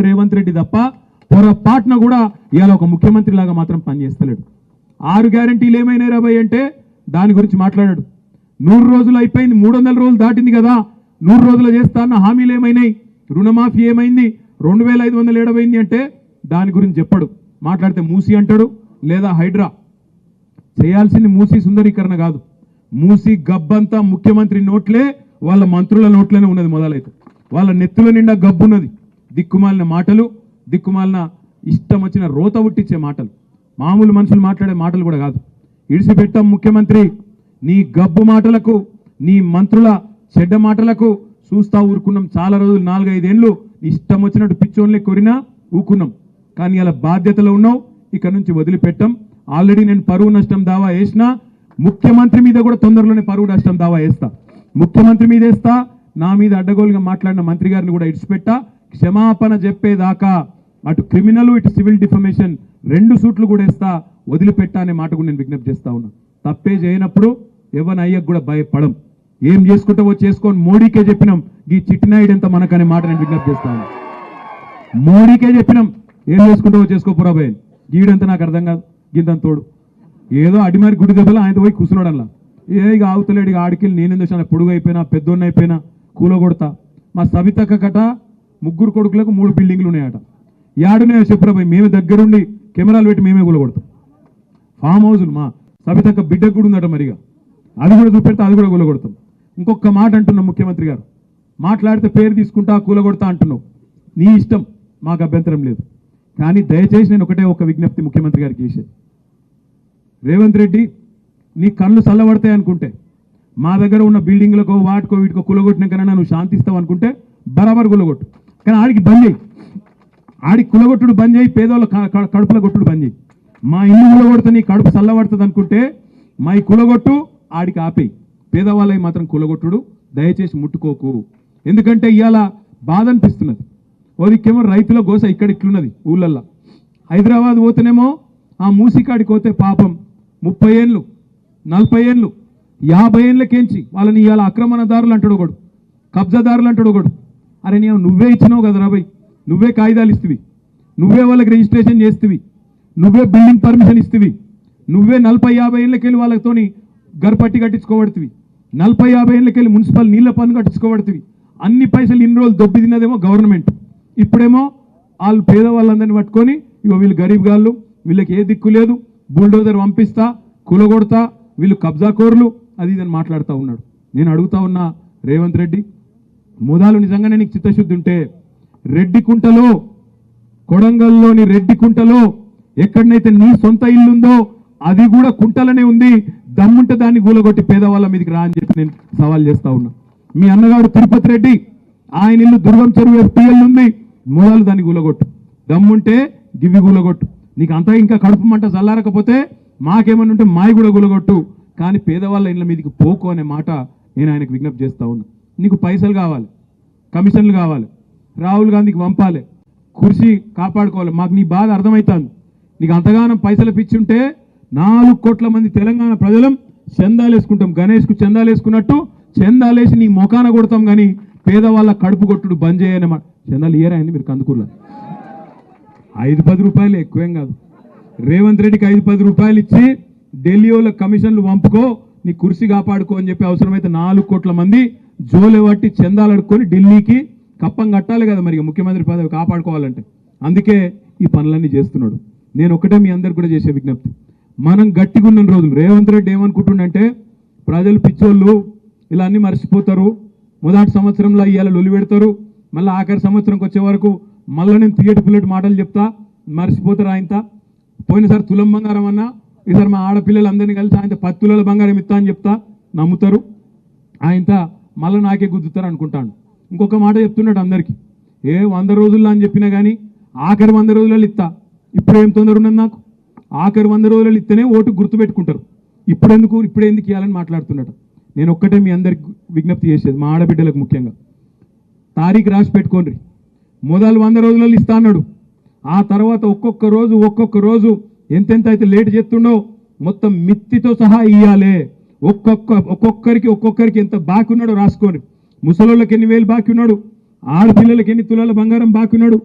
రేవంత్ రెడ్డి తప్ప పొరపాటున కూడా ఇవాళ ఒక ముఖ్యమంత్రి లాగా మాత్రం పనిచేస్తలేడు. ఆరు గ్యారంటీలు ఏమైనా రాబోయ్ అంటే దాని గురించి మాట్లాడాడు. నూరు రోజులు అయిపోయింది మూడు రోజులు దాటింది కదా. నూరు రోజులు చేస్తా అన్న హామీలు ఏమైనాయి? రుణమాఫీ ఏమైంది? రెండు వేల ఐదు వందలు ఏడవైంది అంటే దాని గురించి చెప్పడు. మాట్లాడితే మూసి అంటాడు లేదా హైడ్రా. చేయాల్సింది మూసి సుందరీకరణ కాదు. మూసి గబ్బంతా ముఖ్యమంత్రి నోట్లే వాళ్ళ మంత్రుల నోట్లోనే ఉన్నది మొదలైతే. వాళ్ళ నెత్తుల నిండా గబ్బున్నది. దిక్కుమాలిన మాటలు దిక్కుమాలిన ఇష్టం వచ్చిన రోత ఉట్టించే మాటలు. మామూలు మనుషులు మాట్లాడే మాటలు కూడా కాదు. ఇడిసిపెట్టాం ముఖ్యమంత్రి నీ గబ్బు మాటలకు నీ మంత్రుల చెడ్డ మాటలకు చూస్తా ఊరుకున్నాం. చాలా రోజులు నాలుగైదేళ్ళు ఇష్టం వచ్చినట్టు పిచ్చోన్లే కొరినా ఊకున్నాం. కానీ అలా బాధ్యతలో ఉన్నావు ఇక్కడ నుంచి వదిలిపెట్టాం. ఆల్రెడీ నేను పరువు నష్టం దావా వేసిన ముఖ్యమంత్రి మీద కూడా తొందరలోనే పరువు నష్టం దావా వేస్తా. ముఖ్యమంత్రి మీద వేస్తా నా మీద అడ్డగోలుగా మాట్లాడిన మంత్రి గారిని కూడా ఇడిచిపెట్టా క్షమాపణ చెప్పేదాకా అటు క్రిమినల్ ఇటు సివిల్ డిఫమేషన్ రెండు సూట్లు కూడా ఇస్తా వదిలిపెట్టా అనే మాట కూడా నేను విజ్ఞప్తి చేస్తా ఉన్నా. తప్పే చేయనప్పుడు ఎవరి అయ్యకు కూడా భయపడం. ఏం చేసుకుంటావో చేసుకొని మోడీకే చెప్పినాం. ఈ చిట్టినాయుడు ఎంత మనకనే మాట నేను విజ్ఞప్తి చేస్తాను మోడీకే చెప్పినాం. ఏం చేసుకుంటావో చేసుకోపోరా భయ్. గీడంతా నాకు అర్థం కాదు. గింతంత తోడు. ఏదో అడిమారి గుడి దెబ్బలు ఆయనతో పోయి కూర్చున్నాడల్లా ఏ ఇక ఆవుతలేడు ఇక ఆడికి నేనేం చేశాను? పొడుగు అయిపోయినా పెద్దోన్న అయిపోయినా కూలగొడతా. మా సవితక్క కట ముగ్గురు కొడుకులకు మూడు బిల్డింగ్లు ఉన్నాయట. యాడునే చెప్పురా మేమే దగ్గరుండి కెమెరాలు పెట్టి మేమే కూలగొడతాం. ఫామ్ హౌజులు మా సబితక్క బిడ్డకు కూడా ఉందట మరిగా. అది కూడా చూపెడితే అది కూడా కూలగొడతాం. ఇంకొక మాట అంటున్నాం ముఖ్యమంత్రి గారు. మాట్లాడితే పేరు తీసుకుంటా కూలగొడతా అంటున్నావు. నీ ఇష్టం మాకు అభ్యంతరం లేదు. కానీ దయచేసి నేను ఒకటే ఒక విజ్ఞప్తి ముఖ్యమంత్రి గారికి చేసేది రేవంత్ రెడ్డి నీ కళ్ళు చల్లబడతాయి అనుకుంటే మా దగ్గర ఉన్న బిల్డింగ్లకో వాటికో వీటికో కులగొట్టినాకైనా నువ్వు శాంతిస్తావు అనుకుంటే బరాబర్ కులగొట్టు. కానీ ఆడికి బంద్ చేయి. ఆడికి కులగొట్టుడు బంద్ చేయి పేదోళ్ళ కడుపుల కొట్టుడు బంద్ చేయి. మా ఇల్లు కులగొడితే నీ కడుపు చల్లబడుతుంది అనుకుంటే మా ఈ కులగొట్టు ఆడికి ఆపేయి. పేదవాళ్ళకి మాత్రం కులగొట్టుడు దయచేసి ముట్టుకోకు. ఎందుకంటే ఇవాళ బాధ అనిపిస్తున్నది. ఓదికేమో రైతుల గోస ఇక్కడ ఇట్లున్నది ఊళ్ళల్లో. హైదరాబాద్ పోతేనేమో ఆ మూసికాడికి పోతే పాపం ముప్పై ఏళ్ళు నలభై ఏళ్ళు యాభై ఏళ్ళకేంచి వాళ్ళని ఇవాళ ఆక్రమణదారులు అంటాడు ఒకడు కబ్జాదారులు అంటాడు ఒకడు. అరే నీవు నువ్వే ఇచ్చినావు కదా రాబోయ్ నువ్వే కాగితాలు ఇస్తువి. నువ్వే వాళ్ళకి రిజిస్ట్రేషన్ చేస్తువి. నువ్వే బిల్డింగ్ పర్మిషన్ ఇస్తువి. నువ్వే నలభై యాభై ఏళ్ళకెళ్ళి వాళ్ళతోని గర్పట్టి కట్టించుకోబడుతుంది నలభై యాభై ఏళ్ళకెళ్ళి మున్సిపల్ నీళ్ళ పన్ను కట్టించుకోబడుతుంది అన్ని పైసలు ఇన్ని రోజులు దొబ్బి తిన్నదేమో గవర్నమెంట్ ఇప్పుడేమో వాళ్ళు పేదవాళ్ళందరినీ పట్టుకొని ఇక వీళ్ళు గరీబ్ గాళ్ళు వీళ్ళకి ఏ దిక్కు లేదు బుల్డోజర్ పంపిస్తా కూలగొడతా వీళ్ళు కబ్జాకోర్లు అది ఇదని మాట్లాడుతూ ఉన్నాడు. నేను అడుగుతా ఉన్నా రేవంత్ రెడ్డి ముదాలు నిజంగానే నీకు చిత్తశుద్ధి ఉంటే రెడ్డి కుంటలో కొడంగల్లోని రెడ్డి కుంటలో ఎక్కడనైతే నీ సొంత ఇల్లు ఉందో అది కూడా కుంటలనే ఉంది. దమ్ముంటే దాన్ని గూలగొట్టి పేదవాళ్ళ మీదకి రా అని చెప్పి నేను సవాల్ చేస్తా ఉన్నా. మీ అన్నగాడు తిరుపతి రెడ్డి ఆయన ఇల్లు దుర్గం చెరువు ఎఫ్టీఎల్ ఉంది. మూలాలు దాన్ని గూలగొట్టు. దమ్ముంటే గివి గూలగొట్టు. నీకు అంతా ఇంకా కడుపు మంట చల్లారకపోతే మాకేమన్నా ఉంటే మాయి కూడా గులగొట్టు. కానీ పేదవాళ్ళ ఇళ్ళ మీదకి పోకు అనే మాట నేను ఆయనకు విజ్ఞప్తి చేస్తా ఉన్నా. నీకు పైసలు కావాలి కమిషన్లు కావాలి రాహుల్ గాంధీకి పంపాలి కుర్చీ కాపాడుకోవాలి. మాకు నీ బాధ అర్థమవుతుంది నీకు అంతగానం పైసలు పిచ్చుంటే నాలుగు కోట్ల మంది తెలంగాణ ప్రజలం చందాలు వేసుకుంటాం గణేష్కు చందాలు వేసుకున్నట్టు చందాలేసి నీ మొఖాన కొడతాం కానీ పేదవాళ్ళ కడుపు కొట్టుడు బంద్ చేయనమాట చందాలు ఇయరాయండి మీరు కందుకూరులో? ఐదు పది రూపాయలు ఎక్కువేం కాదు. రేవంత్ రెడ్డికి ఐదు పది రూపాయలు ఇచ్చి ఢిల్లీ వాళ్ళ కమిషన్లు పంపుకో నీ కుర్చీ కాపాడుకో అని చెప్పి అవసరమైతే నాలుగు కోట్ల మంది జోలె పట్టి చందాలు ఢిల్లీకి కప్పం కట్టాలి కదా మరి ఇక ముఖ్యమంత్రి పదవి కాపాడుకోవాలంటే. అందుకే ఈ పనులన్నీ చేస్తున్నాడు. నేను ఒకటే మీ అందరు కూడా చేసే విజ్ఞప్తి. మనం గట్టిగా ఉన్న రోజులు రేవంత్ రెడ్డి ఏమనుకుంటుండంటే ప్రజలు పిచ్చోళ్ళు ఇలా అన్ని మర్చిపోతారు. మొదటి సంవత్సరంలో ఇవాళ లొలి పెడతారు. మళ్ళీ ఆఖరి సంవత్సరంకి వచ్చే వరకు మళ్ళీ నేను తీయటి పుల్లటి మాటలు చెప్తా మర్చిపోతారు ఆయనతో పోయినసారి తులం బంగారం అన్నా ఈసారి మా ఆడపిల్లలు అందరినీ కలిసి ఆయన పత్తులలో బంగారం ఇస్తా అని చెప్తా నమ్ముతారు. ఆయన మళ్ళీ నాకే గుద్దుతారు అనుకుంటాను ఇంకొక మాట చెప్తున్నాడు అందరికీ. ఏ వంద రోజుల్లో అని చెప్పినా కానీ ఆఖరి వంద రోజులలో ఇస్తా. ఇప్పుడు ఏం తొందర ఉన్నది నాకు? ఆఖరి వంద రోజులలో ఇస్తేనే ఓటు గుర్తుపెట్టుకుంటారు. ఇప్పుడు ఎందుకు ఇప్పుడు ఎందుకు ఇవ్వాలని మాట్లాడుతున్నాడు. నేను ఒక్కటే మీ అందరికి విజ్ఞప్తి చేసేది మా ఆడబిడ్డలకు ముఖ్యంగా. తారీఖు రాసి పెట్టుకోండి. మొదలు వంద రోజులలో ఇస్తా అన్నాడు. ఆ తర్వాత ఒక్కొక్క రోజు ఒక్కొక్క రోజు ఎంతెంత అయితే లేట్ చేస్తుండో మొత్తం మిత్తితో సహా ఇయ్యాలే. ఒక్కొక్క ఒక్కొక్కరికి ఒక్కొక్కరికి ఎంత బాకీ ఉన్నాడో రాసుకోండి ముసలోళ్ళకి ఎన్ని వేలు బాకీ ఉన్నాడు ఆడపిల్లలకి ఎన్ని తులాల బంగారం బాకీ ఉన్నాడు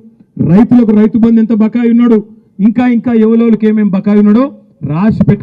రైతులకు రైతు బంధు ఎంత బకాయి ఉన్నాడు? ఇంకా ఇంకా ఎవలోకి ఏమేమి బకాయి ఉన్నాడో రాసి పెట్టుకో